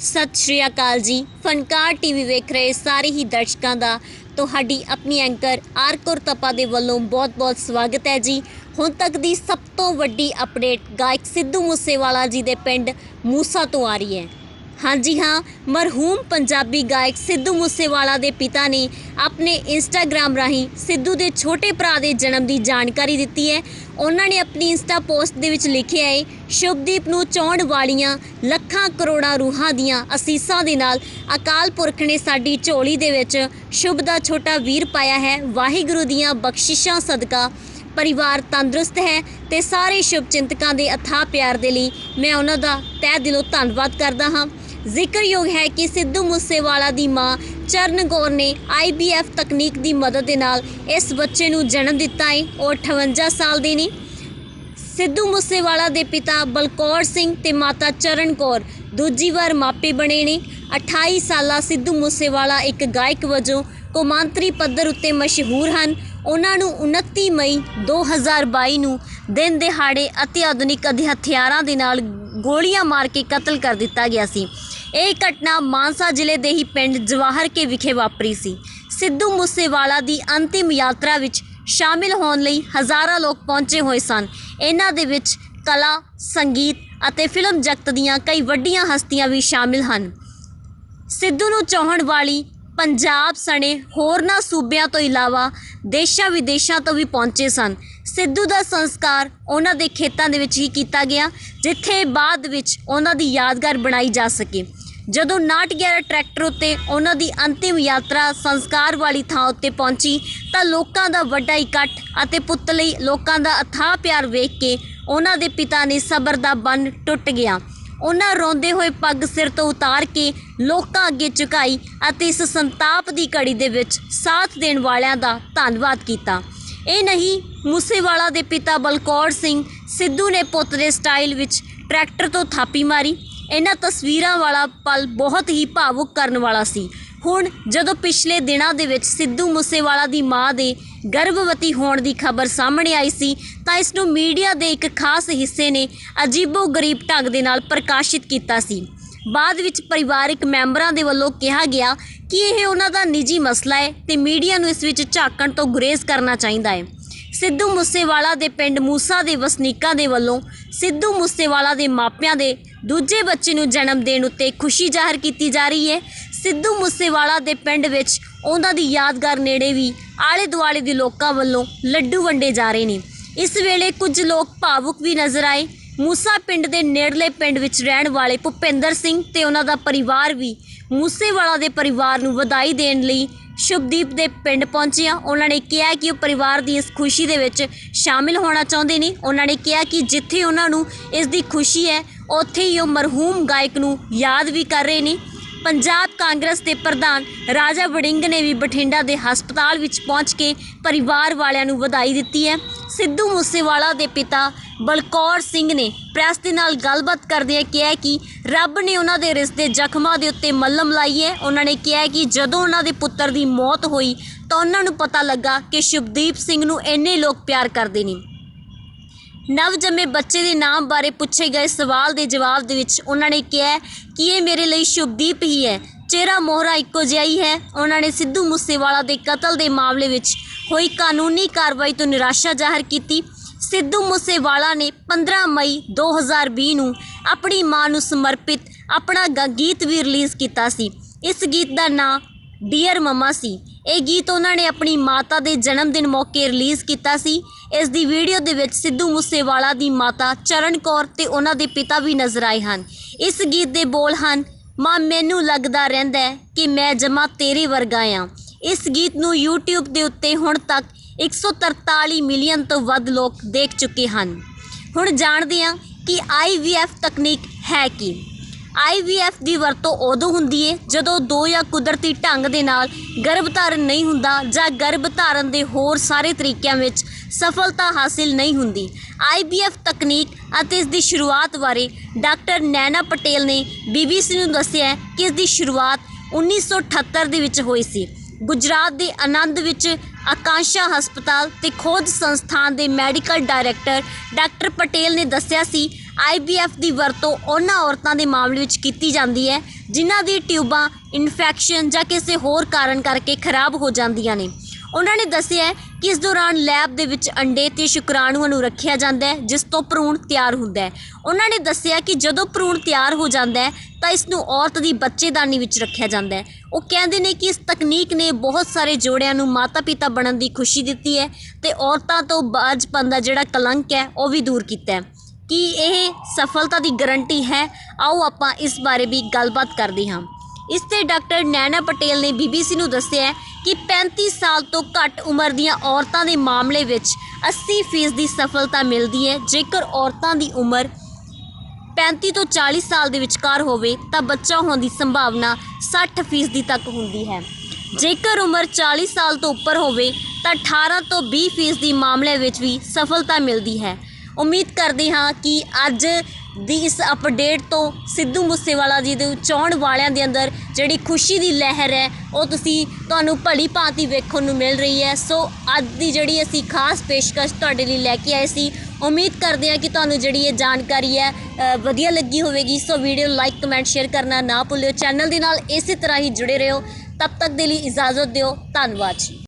ਸਤਿ ਸ਼੍ਰੀ ਅਕਾਲ ਜੀ। ਫਨਕਾਰ ਟੀਵੀ ਵੇਖ ਰਹੇ ਸਾਰੇ ਹੀ ਦਰਸ਼ਕਾਂ ਦਾ। ਤੁਹਾਡੀ ਆਪਣੀ ਐਂਕਰ ਆਰਕੋਰ ਤਪਾ ਦੇ ਵੱਲੋਂ ਬਹੁਤ-ਬਹੁਤ ਸਵਾਗਤ ਹੈ ਜੀ। ਹੁਣ ਤੱਕ ਦੀ ਸਭ ਤੋਂ ਵੱਡੀ ਅਪਡੇਟ ਗਾਇਕ ਸਿੱਧੂ ਮੂਸੇਵਾਲਾ ਜੀ ਦੇ ਪਿੰਡ ਮੂਸਾ ਤੋਂ ਆ ਰਹੀ ਹੈ। ਹਾਂਜੀ ਹਾਂ, ਮਰਹੂਮ ਪੰਜਾਬੀ ਗਾਇਕ ਸਿੱਧੂ ਮੂਸੇਵਾਲਾ ਦੇ ਪਿਤਾ ਨੇ ਆਪਣੇ ਇੰਸਟਾਗ੍ਰam ਰਾਹੀਂ ਸਿੱਧੂ ਦੇ ਛੋਟੇ ਭਰਾ ਦੇ ਜਨਮ ਦੀ ਜਾਣਕਾਰੀ ਦਿੱਤੀ ਹੈ। ਉਹਨਾਂ ਨੇ ਆਪਣੀ ਇੰਸਟਾ ਪੋਸਟ ਦੇ ਵਿੱਚ ਲਿਖਿਆ ਹੈ, ਸ਼ੁਭਦੀਪ ਨੂੰ ਚਾਉਣ ਵਾਲੀਆਂ ਲੱਖਾਂ ਕਰੋੜਾਂ ਰੂਹਾਂ ਦੀਆਂ ਅਸੀਸਾਂ ਦੇ ਨਾਲ ਅਕਾਲ ਪੁਰਖ ਨੇ ਸਾਡੀ ਝੋਲੀ ਦੇ ਵਿੱਚ ਸ਼ੁਭ ਦਾ ਛੋਟਾ ਵੀਰ ਪਾਇਆ ਹੈ। ਵਾਹਿਗੁਰੂ ਦੀਆਂ ਬਖਸ਼ਿਸ਼ਾਂ ਸਦਕਾ ਪਰਿਵਾਰ ਤੰਦਰੁਸਤ ਹੈ ਤੇ ਸਾਰੇ ਸ਼ੁਭ ਚਿੰਤਕਾਂ ਦੇ ਅਥਾਹ ਪਿਆਰ ਦੇ ਲਈ ਮੈਂ ਉਹਨਾਂ ਦਾ ਤਹਿ ਦਿਲੋਂ ਧੰਨਵਾਦ ਕਰਦਾ ਹਾਂ। ਜ਼ਿਕਰਯੋਗ ਹੈ ਕਿ ਸਿੱਧੂ ਮੂਸੇਵਾਲਾ ਦੀ ਮਾਂ ਚਰਨ ਕੌਰ ਨੇ IBF ਤਕਨੀਕ ਦੀ ਮਦਦ ਦੇ ਨਾਲ ਇਸ ਬੱਚੇ ਨੂੰ ਜਨਮ ਦਿੱਤਾ ਹੈ। ਉਹ 58 ਸਾਲ ਦੇ ਨੇ। ਸਿੱਧੂ ਮੂਸੇਵਾਲਾ ਦੇ ਪਿਤਾ ਬਲਕੌਰ ਸਿੰਘ ਤੇ ਮਾਤਾ ਚਰਨ ਕੌਰ ਦੂਜੀ ਵਾਰ ਮਾਪੇ ਬਣੇ ਨੇ। 28 ਸਾਲਾ ਸਿੱਧੂ ਮੂਸੇਵਾਲਾ ਇੱਕ ਗਾਇਕ ਵਜੋਂ ਕੌਮਾਂਤਰੀ ਪੱਧਰ ਉੱਤੇ ਮਸ਼ਹੂਰ ਹਨ। ਉਹਨਾਂ ਨੂੰ 29 ਮਈ 2022 ਨੂੰ ਦਿਨ ਦਿਹਾੜੇ ਅਤੀ ਆਧੁਨਿਕ ਅਧਿ ਹਥਿਆਰਾਂ ਦੇ ਨਾਲ ਗੋਲੀਆਂ ਮਾਰ ਕੇ ਕਤਲ ਕਰ ਦਿੱਤਾ ਗਿਆ ਸੀ। ਇਹ ਘਟਨਾ ਮਾਨਸਾ ਜ਼ਿਲ੍ਹੇ ਦੇ ਹੀ ਪਿੰਡ ਜਵਾਹਰ ਕੇ ਵਿਖੇ ਵਾਪਰੀ ਸੀ। ਸਿੱਧੂ ਮੂਸੇਵਾਲਾ ਦੀ ਅੰਤਿਮ ਯਾਤਰਾ ਵਿੱਚ ਸ਼ਾਮਿਲ ਹੋਣ ਲਈ ਹਜ਼ਾਰਾਂ ਲੋਕ ਪਹੁੰਚੇ ਹੋਏ ਸਨ। ਇਹਨਾਂ ਦੇ ਵਿੱਚ ਕਲਾ, ਸੰਗੀਤ ਅਤੇ ਫਿਲਮ ਜਗਤ ਦੀਆਂ ਕਈ ਵੱਡੀਆਂ ਹਸਤੀਆਂ ਵੀ ਸ਼ਾਮਿਲ ਹਨ। ਸਿੱਧੂ ਨੂੰ ਚਾਹਣ ਵਾਲੀ ਪੰਜਾਬ ਸਣੇ ਹੋਰਨਾਂ ਸੂਬਿਆਂ ਤੋਂ ਇਲਾਵਾ ਦੇਸ਼ਾਂ ਵਿਦੇਸ਼ਾਂ ਤੋਂ ਵੀ ਪਹੁੰਚੇ ਸਨ। ਸਿੱਧੂ ਦਾ ਸੰਸਕਾਰ ਉਹਨਾਂ ਦੇ ਖੇਤਾਂ ਦੇ ਵਿੱਚ ਹੀ ਕੀਤਾ ਗਿਆ, ਜਿੱਥੇ ਬਾਅਦ ਵਿੱਚ ਉਹਨਾਂ ਦੀ ਯਾਦਗਾਰ ਬਣਾਈ ਜਾ ਸਕੇ। ਜਦੋਂ 911 ਟਰੈਕਟਰ ਉੱਤੇ ਉਹਨਾਂ ਦੀ ਅੰਤਿਮ ਯਾਤਰਾ ਸੰਸਕਾਰ ਵਾਲੀ ਥਾਂ ਉੱਤੇ ਪਹੁੰਚੀ, ਤਾਂ ਲੋਕਾਂ ਦਾ ਵੱਡਾ ਇਕੱਠ ਅਤੇ ਪੁੱਤ ਲਈ ਲੋਕਾਂ ਦਾ ਅਥਾਹ ਪਿਆਰ ਵੇਖ ਕੇ ਉਹਨਾਂ ਦੇ ਪਿਤਾ ਨੇ ਸਬਰ ਦਾ ਬੰਨ ਟੁੱਟ ਗਿਆ। ਉਹਨਾਂ ਰੋਂਦੇ ਹੋਏ ਪੱਗ ਸਿਰ ਤੋਂ ਉਤਾਰ ਕੇ ਲੋਕਾਂ ਅੱਗੇ ਝੁਕਾਈ ਅਤੇ ਇਸ ਸੰਤਾਪ ਦੀ ਘੜੀ ਦੇ ਵਿੱਚ ਸਾਥ ਦੇਣ ਵਾਲਿਆਂ ਦਾ ਧੰਨਵਾਦ ਕੀਤਾ। ਇਹ ਨਹੀਂ, ਮੂਸੇਵਾਲਾ ਦੇ ਪਿਤਾ ਬਲਕੌਰ ਸਿੰਘ ਸਿੱਧੂ ਨੇ ਪੁੱਤ ਦੇ ਸਟਾਈਲ ਵਿੱਚ ਟਰੈਕਟਰ ਤੋਂ ਥਾਪੀ ਮਾਰੀ। ਇਹਨਾਂ ਤਸਵੀਰਾਂ ਵਾਲਾ ਪਲ ਬਹੁਤ ਹੀ ਭਾਵੁਕ ਕਰਨ ਵਾਲਾ ਸੀ। ਹੁਣ ਜਦੋਂ ਪਿਛਲੇ ਦਿਨਾਂ ਦੇ ਵਿੱਚ ਸਿੱਧੂ ਮੂਸੇਵਾਲਾ ਦੀ ਮਾਂ ਦੇ ਗਰਭਵਤੀ ਹੋਣ ਦੀ ਖਬਰ ਸਾਹਮਣੇ ਆਈ ਸੀ, ਤਾਂ ਇਸ ਨੂੰ ਮੀਡੀਆ ਦੇ ਇੱਕ ਖਾਸ ਹਿੱਸੇ ਨੇ ਅਜੀਬੋ-ਗਰੀਬ ਢੰਗ ਦੇ ਨਾਲ ਪ੍ਰਕਾਸ਼ਿਤ ਕੀਤਾ ਸੀ। ਬਾਅਦ ਵਿੱਚ ਪਰਿਵਾਰਕ ਮੈਂਬਰਾਂ ਦੇ ਵੱਲੋਂ ਕਿਹਾ ਗਿਆ ਕਿ ਇਹ ਉਹਨਾਂ ਦਾ ਨਿੱਜੀ ਮਸਲਾ ਹੈ ਤੇ ਮੀਡੀਆ ਨੂੰ ਇਸ ਵਿੱਚ ਝਾਕਣ ਤੋਂ ਗੁਰੇਜ਼ ਕਰਨਾ ਚਾਹੀਦਾ ਹੈ। ਸਿੱਧੂ ਮੂਸੇਵਾਲਾ ਦੇ ਪਿੰਡ ਮੂਸਾ ਦੇ ਵਸਨੀਕਾਂ ਦੇ ਵੱਲੋਂ ਸਿੱਧੂ ਮੂਸੇਵਾਲਾ ਦੇ ਮਾਪਿਆਂ ਦੇ ਦੂਜੇ ਬੱਚੇ ਨੂੰ ਜਨਮ ਦੇਣ ਉੱਤੇ ਖੁਸ਼ੀ ਜ਼ਾਹਰ ਕੀਤੀ ਜਾ ਰਹੀ ਹੈ। ਸਿੱਧੂ ਮੂਸੇਵਾਲਾ ਦੇ ਪਿੰਡ ਵਿੱਚ ਉਹਨਾਂ ਦੀ ਯਾਦਗਾਰ ਨੇੜੇ ਵੀ ਆਲੇ ਦੁਆਲੇ ਦੇ ਲੋਕਾਂ ਵੱਲੋਂ ਲੱਡੂ ਵੰਡੇ ਜਾ ਰਹੇ ਨੇ। ਇਸ ਵੇਲੇ ਕੁਝ ਲੋਕ ਭਾਵੁਕ ਵੀ ਨਜ਼ਰ ਆਏ ਮੂਸਾ ਪਿੰਡ ਦੇ ਨੇੜਲੇ ਪਿੰਡ ਵਿੱਚ ਰਹਿਣ ਵਾਲੇ ਭੁਪਿੰਦਰ ਸਿੰਘ ਤੇ ਉਹਨਾਂ ਦਾ ਪਰਿਵਾਰ ਵੀ ਮੂਸੇਵਾਲਾ ਦੇ ਪਰਿਵਾਰ ਨੂੰ ਵਧਾਈ ਦੇਣ ਲਈ ਸ਼ੁਭਦੀਪ ਦੇ ਪਿੰਡ ਪਹੁੰਚਿਆ। ਉਹਨਾਂ ਨੇ ਕਿਹਾ ਕਿ ਉਹ ਪਰਿਵਾਰ ਦੀ ਇਸ ਖੁਸ਼ੀ ਦੇ ਵਿੱਚ ਸ਼ਾਮਿਲ ਹੋਣਾ ਚਾਹੁੰਦੇ ਨੇ। ਉਹਨਾਂ ਨੇ ਕਿਹਾ ਕਿ ਜਿੱਥੇ ਉਹਨਾਂ ਨੂੰ ਇਸ ਦੀ ਖੁਸ਼ੀ ਹੈ, ਉੱਥੇ ਹੀ ਉਹ ਮਰਹੂਮ ਗਾਇਕ ਨੂੰ ਯਾਦ ਵੀ ਕਰ ਰਹੇ ਨੇ। ਪੰਜਾਬ ਕਾਂਗਰਸ ਦੇ ਪ੍ਰਧਾਨ ਰਾਜਾ ਵੜਿੰਗ ਨੇ ਵੀ ਬਠਿੰਡਾ ਦੇ ਹਸਪਤਾਲ ਵਿੱਚ ਪਹੁੰਚ ਕੇ ਪਰਿਵਾਰ ਵਾਲਿਆਂ ਨੂੰ ਵਧਾਈ ਦਿੱਤੀ ਹੈ। ਸਿੱਧੂ ਮੂਸੇਵਾਲਾ ਦੇ ਪਿਤਾ ਬਲਕੌਰ ਸਿੰਘ ਨੇ ਪ੍ਰੈਸ ਦੇ ਨਾਲ ਗੱਲਬਾਤ ਕਰਦਿਆਂ ਕਿਹਾ ਕਿ ਰੱਬ ਨੇ ਉਹਨਾਂ ਦੇ ਰਿਸ਼ਤੇ ਜ਼ਖਮਾਂ ਦੇ ਉੱਤੇ ਮੱਲਮ ਲਾਈ ਹੈ। ਉਹਨਾਂ ਨੇ ਕਿਹਾ ਕਿ ਜਦੋਂ ਉਹਨਾਂ ਦੇ ਪੁੱਤਰ ਦੀ ਮੌਤ ਹੋਈ ਤਾਂ ਉਹਨਾਂ ਨੂੰ ਪਤਾ ਲੱਗਾ ਕਿ ਸ਼ੁਭਦੀਪ ਸਿੰਘ ਨੂੰ ਇੰਨੇ ਲੋਕ ਪਿਆਰ ਕਰਦੇ ਨੇ। ਨਵਜੰਮੇ ਬੱਚੇ ਦੇ ਨਾਮ ਬਾਰੇ ਪੁੱਛੇ ਗਏ ਸਵਾਲ ਦੇ ਜਵਾਬ ਦੇ ਵਿੱਚ ਉਹਨਾਂ ਨੇ ਕਿਹਾ ਕਿ ਇਹ ਮੇਰੇ ਲਈ ਸ਼ੁਭਦੀਪ ਹੀ ਹੈ। ਚਿਹਰਾ ਮੋਹਰਾ ਇੱਕੋ ਜਿਹਾ ਹੀ ਹੈ। ਉਹਨਾਂ ਨੇ ਸਿੱਧੂ ਮੂਸੇਵਾਲਾ ਦੇ ਕਤਲ ਦੇ ਮਾਮਲੇ ਵਿੱਚ ਹੋਈ ਕਾਨੂੰਨੀ ਕਾਰਵਾਈ ਤੋਂ ਨਿਰਾਸ਼ਾ ਜ਼ਾਹਰ ਕੀਤੀ। ਸਿੱਧੂ ਮੂਸੇਵਾਲਾ ਨੇ 15 ਮਈ 2020 ਨੂੰ ਆਪਣੀ ਮਾਂ ਨੂੰ ਸਮਰਪਿਤ ਆਪਣਾ ਗ- ਗੀਤ ਵੀ ਰਿਲੀਜ਼ ਕੀਤਾ ਸੀ। ਇਸ ਗੀਤ ਦਾ ਨਾਂ ਡੀਅਰ ਮਮਾ ਸੀ। ਇਹ ਗੀਤ ਉਹਨਾਂ ਨੇ ਆਪਣੀ ਮਾਤਾ ਦੇ ਜਨਮ ਦਿਨ ਮੌਕੇ ਰਿਲੀਜ਼ ਕੀਤਾ ਸੀ। ਇਸ ਦੀ ਵੀਡੀਓ ਦੇ ਵਿੱਚ ਸਿੱਧੂ ਮੂਸੇਵਾਲਾ ਦੀ ਮਾਤਾ ਚਰਨ ਕੌਰ ਤੇ ਉਹਨਾਂ ਦੇ ਪਿਤਾ ਵੀ ਨਜ਼ਰ ਆਏ ਹਨ। ਇਸ ਗੀਤ ਦੇ ਬੋਲ ਹਨ, ਮਾਂ, ਮੈਨੂੰ ਲੱਗਦਾ ਰਹਿੰਦਾ ਹੈ ਕਿ ਮੈਂ ਜਮਾ ਤੇਰੇ ਵਰਗਾ ਆ। ਇਸ ਗੀਤ ਨੂੰ YouTube ਦੇ ਉੱਤੇ ਹੁਣ ਤੱਕ 143 ਮਿਲੀਅਨ ਤੋਂ ਵੱਧ ਲੋਕ ਦੇਖ ਚੁੱਕੇ ਹਨ। ਹੁਣ ਜਾਣਦੇ ਹਾਂ ਕਿ IVF ਤਕਨੀਕ ਹੈ ਕੀ। IVF ਦੀ ਵਰਤੋਂ ਉਦੋਂ ਹੁੰਦੀ ਹੈ ਜਦੋਂ ਦੋ ਜਾਂ ਕੁਦਰਤੀ ਢੰਗ ਦੇ ਨਾਲ ਗਰਭ ਧਾਰਨ ਨਹੀਂ ਹੁੰਦਾ ਜਾਂ ਗਰਭ ਧਾਰਨ ਦੇ ਹੋਰ ਸਾਰੇ ਤਰੀਕਿਆਂ ਵਿੱਚ ਸਫਲਤਾ ਹਾਸਿਲ ਨਹੀਂ ਹੁੰਦੀ। IVF ਤਕਨੀਕ ਅਤੇ ਇਸ ਦੀ ਸ਼ੁਰੂਆਤ ਬਾਰੇ ਡਾਕਟਰ ਨੈਨਾ ਪਟੇਲ ਨੇ BBC ਨੂੰ ਦੱਸਿਆ ਕਿ ਇਸ ਦੀ ਸ਼ੁਰੂਆਤ 1978 ਦੇ ਵਿੱਚ ਹੋਈ ਸੀ। ਗੁਜਰਾਤ ਦੇ ਆਨੰਦ ਵਿੱਚ ਆਕਾਂਸ਼ਾ ਹਸਪਤਾਲ ਤੇ ਖੋਜ ਸੰਸਥਾਨ ਦੇ ਮੈਡੀਕਲ ਡਾਇਰੈਕਟਰ ਡਾਕਟਰ ਪਟੇਲ ਨੇ ਦੱਸਿਆ ਸੀ IVF ਦੀ ਵਰਤੋਂ ਉਹਨਾਂ ਔਰਤਾਂ ਦੇ ਮਾਮਲੇ ਵਿੱਚ ਕੀਤੀ ਜਾਂਦੀ ਹੈ, ਜਿਨ੍ਹਾਂ ਦੀ ਟਿਊਬਾਂ, ਇਨਫੈਕਸ਼ਨ ਜਾਂ ਕਿਸੇ ਹੋਰ ਕਾਰਨ ਕਰਕੇ ਖਰਾਬ ਹੋ ਜਾਂਦੀਆਂ ਨੇ। ਉਹਨਾਂ ਨੇ ਦੱਸਿਆ ਇਸ ਦੌਰਾਨ ਲੈਬ ਦੇ ਵਿੱਚ ਅੰਡੇ ਤੇ ਸ਼ੁਕਰਾਣੂਆਂ ਨੂੰ ਰੱਖਿਆ ਜਾਂਦਾ ਹੈ, ਜਿਸ ਤੋਂ ਭਰੂਣ ਤਿਆਰ ਹੁੰਦਾ ਹੈ। ਉਹਨਾਂ ਨੇ ਦੱਸਿਆ ਕਿ ਜਦੋਂ ਭਰੂਣ ਤਿਆਰ ਹੋ ਜਾਂਦਾ ਹੈ, ਤਾਂ ਇਸ ਨੂੰ ਔਰਤ ਦੀ ਬੱਚੇਦਾਨੀ ਵਿੱਚ ਰੱਖਿਆ ਜਾਂਦਾ ਹੈ। ਉਹ ਕਹਿੰਦੇ ਨੇ ਕਿ ਇਸ ਤਕਨੀਕ ਨੇ ਬਹੁਤ ਸਾਰੇ ਜੋੜਿਆਂ ਨੂੰ ਮਾਤਾ-ਪਿਤਾ ਬਣਨ ਦੀ ਖੁਸ਼ੀ ਦਿੱਤੀ ਹੈ ਤੇ ਔਰਤਾਂ ਤੋਂ ਬਾਝਪਨ ਦਾ ਜਿਹੜਾ ਕਲੰਕ ਹੈ, ਉਹ ਵੀ ਦੂਰ ਕੀਤਾ ਹੈ। ਕੀ ਇਹ ਸਫਲਤਾ ਦੀ ਗਾਰੰਟੀ ਹੈ? ਆਓ ਆਪਾਂ ਇਸ ਬਾਰੇ ਵੀ ਗੱਲਬਾਤ ਕਰਦੇ ਹਾਂ। ਇਸ ਤੇ ਡਾਕਟਰ ਨੈਣਾ ਪਟੇਲ ਨੇ ਬੀਬੀਸੀ ਨੂੰ ਦੱਸਿਆ ਕਿ 35 ਸਾਲ ਤੋਂ ਘੱਟ ਉਮਰ ਦੀਆਂ ਔਰਤਾਂ ਦੇ ਮਾਮਲੇ ਵਿੱਚ 80% ਦੀ ਸਫਲਤਾ ਮਿਲਦੀ ਹੈ। ਜੇਕਰ ਔਰਤਾਂ ਦੀ ਉਮਰ 35 ਤੋਂ 40 ਸਾਲ ਦੇ ਵਿਚਕਾਰ ਹੋਵੇ, ਤਾਂ ਬੱਚਾ ਹੋਣ ਦੀ ਸੰਭਾਵਨਾ 60% ਦੀ ਤੱਕ ਹੁੰਦੀ ਹੈ। ਜੇਕਰ ਉਮਰ 40 ਸਾਲ ਤੋਂ ਉੱਪਰ ਹੋਵੇ, ਤਾਂ 18 ਤੋਂ 20% ਦੀ ਮਾਮਲੇ ਵਿੱਚ ਵੀ ਸਫਲਤਾ ਮਿਲਦੀ ਹੈ। ਉਮੀਦ ਕਰਦੇ ਹਾਂ ਕਿ ਅੱਜ ਦੀ ਇਸ ਅਪਡੇਟ ਤੋਂ ਸਿੱਧੂ ਮੂਸੇਵਾਲਾ ਜੀ ਦੇ ਚਾਹਣ ਵਾਲਿਆਂ ਦੇ ਅੰਦਰ ਜਿਹੜੀ ਖੁਸ਼ੀ ਦੀ ਲਹਿਰ ਹੈ ਉਹ ਤੁਸੀਂ ਤੁਹਾਨੂੰ ਭਲੀ ਭਾਂਤੀ ਵੇਖਣ ਨੂੰ ਮਿਲ ਰਹੀ ਹੈ। ਸੋ ਅੱਜ ਦੀ ਜਿਹੜੀ ਅਸੀਂ ਖਾਸ ਪੇਸ਼ਕਸ਼ ਤੁਹਾਡੇ ਲਈ ਲੈ ਕੇ ਆਏ ਸੀ। ਉਮੀਦ ਕਰਦੇ ਹਾਂ ਕਿ ਤੁਹਾਨੂੰ ਜਿਹੜੀ ਇਹ ਜਾਣਕਾਰੀ ਹੈ ਵਧੀਆ ਲੱਗੀ ਹੋਵੇਗੀ। So video like comment share ਕਰਨਾ ਨਾ ਭੁੱਲਿਓ। ਚੈਨਲ ਦੇ ਨਾਲ ਇਸੇ ਤਰ੍ਹਾਂ ਹੀ ਜੁੜੇ ਰਹੋ। ਤਬ ਤੱਕ ਦੇ ਲਈ ਇਜਾਜ਼ਤ ਦਿਓ। ਧੰਨਵਾਦ ਜੀ।